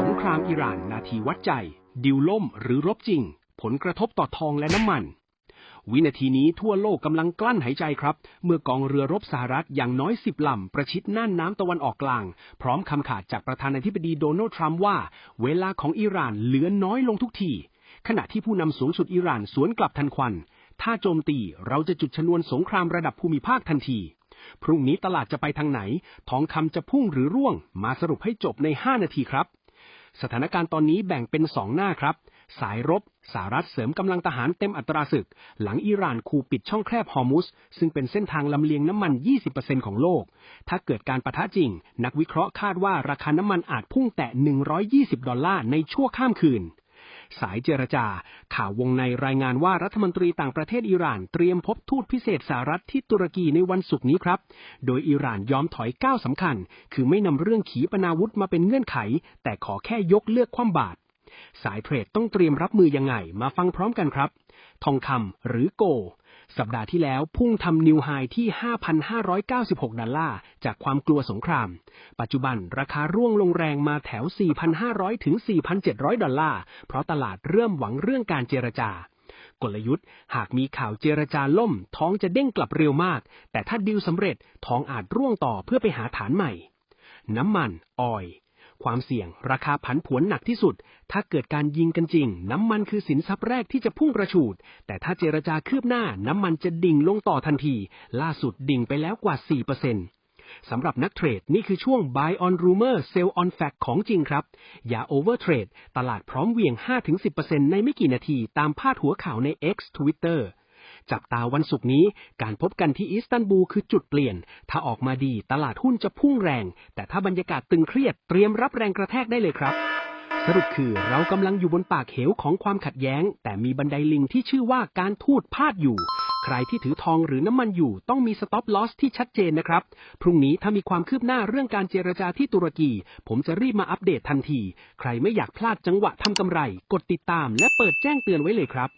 สงครามอิหร่านนาทีวัดใจ ดิวล่มหรือรบจริง ผลกระทบต่อทองและน้ำมัน วินาทีนี้ทั่วโลกกำลังกลั้นหายใจครับ เมื่อกองเรือรบสหรัฐอย่างน้อยสิบลำ ประชิดน่านน้ำตะวันออกกลาง พร้อมคำขาดจากประธานาธิบดีโดนัลด์ทรัมป์ว่า เวลาของอิหร่านเหลือน้อยลงทุกที ขณะที่ผู้นำสูงสุดอิหร่านสวนกลับทันควัน ถ้าโจมตีเราจะจุดชนวนสงครามระดับภูมิภาคทันทีพรุ่งนี้ตลาดจะไปทางไหน ทองคำจะพุ่งหรือร่วง มาสรุปให้จบใน 5 นาทีครับ สถานการณ์ตอนนี้แบ่งเป็นสองหน้าครับ สายรบสหรัฐเสริมกำลังทหารเต็มอัตราศึก หลังอิหร่านคูปิดช่องแคบฮอร์มุส ซึ่งเป็นเส้นทางลำเลียงน้ำมัน 20%ของโลก ถ้าเกิดการประทะจริง นักวิเคราะห์คาดว่าราคาน้ำมันอาจพุ่งแตะ 120 ดอลลาร์ในชั่วข้ามคืน สายเจรจา ข่าววงในรายงานว่ารัฐมนตรีต่างประเทศอิหร่านเตรียมพบทูตพิเศษสหรัฐที่ตุรกีในวันศุกร์นี้ครับ โดยอิหร่านยอมถอยก้าวสำคัญ คือไม่นำเรื่องขีปนาวุธมาเป็นเงื่อนไข แต่ขอแค่ยกเลือกความบาตรสายเทรดต้องเตรียมรับมือยังไง มาฟังพร้อมกันครับ ทองคำหรือโก สัปดาห์ที่แล้วพุ่งทำนิวไฮที่ 5,596 ดอลลาร์ จากความกลัวสงคราม ปัจจุบันราคาร่วงลงแรงมาแถว 4,500 ถึง 4,700 ดอลลาร์ เพราะตลาดเริ่มหวังเรื่องการเจรจากลยุทธ์ หากมีข่าวเจรจาล่ม ท้องจะเด้งกลับเร็วมาก แต่ถ้าดิวสำเร็จท้องอาจร่วงต่อเพื่อไปหาฐานใหม่ น้ำมัน ออย ความเสี่ยง ราคาผันผวนหนักที่สุด ถ้าเกิดการยิงกันจริง น้ำมันคือสินทรัพย์แรกที่จะพุ่งกระฉูด แต่ถ้าเจรจาคืบหน้าน้ำมันจะดิ่งลงต่อทันที ล่าสุดดิ่งไปแล้วกว่า 4%สำหรับนักเทรดนี่คือช่วง buy on rumor sell on fact ของจริงครับ อย่า over trade ตลาดพร้อมเวียง 5-10%ในไม่กี่นาทีตามพาดหัวข่าวใน X Twitter จับตาวันศุกร์นี้ การพบกันที่อิสตันบูลคือจุดเปลี่ยน ถ้าออกมาดีตลาดหุ้นจะพุ่งแรง แต่ถ้าบรรยากาศตึงเครียดเตรียมรับแรงกระแทกได้เลยครับสรุปคือเรากำลังอยู่บนปากเหวของความขัดแย้ง แต่มีบันไดลิงที่ชื่อว่าการทูดพาดอยู่ ใครที่ถือทองหรือน้ำมันอยู่ต้องมีสต็อปลอสที่ชัดเจนนะครับ พรุ่งนี้ถ้ามีความคืบหน้าเรื่องการเจรจาที่ตุรกี ผมจะรีบมาอัปเดตทันที ใครไม่อยากพลาดจังหวะทำกำไร กดติดตามและเปิดแจ้งเตือนไว้เลยครับ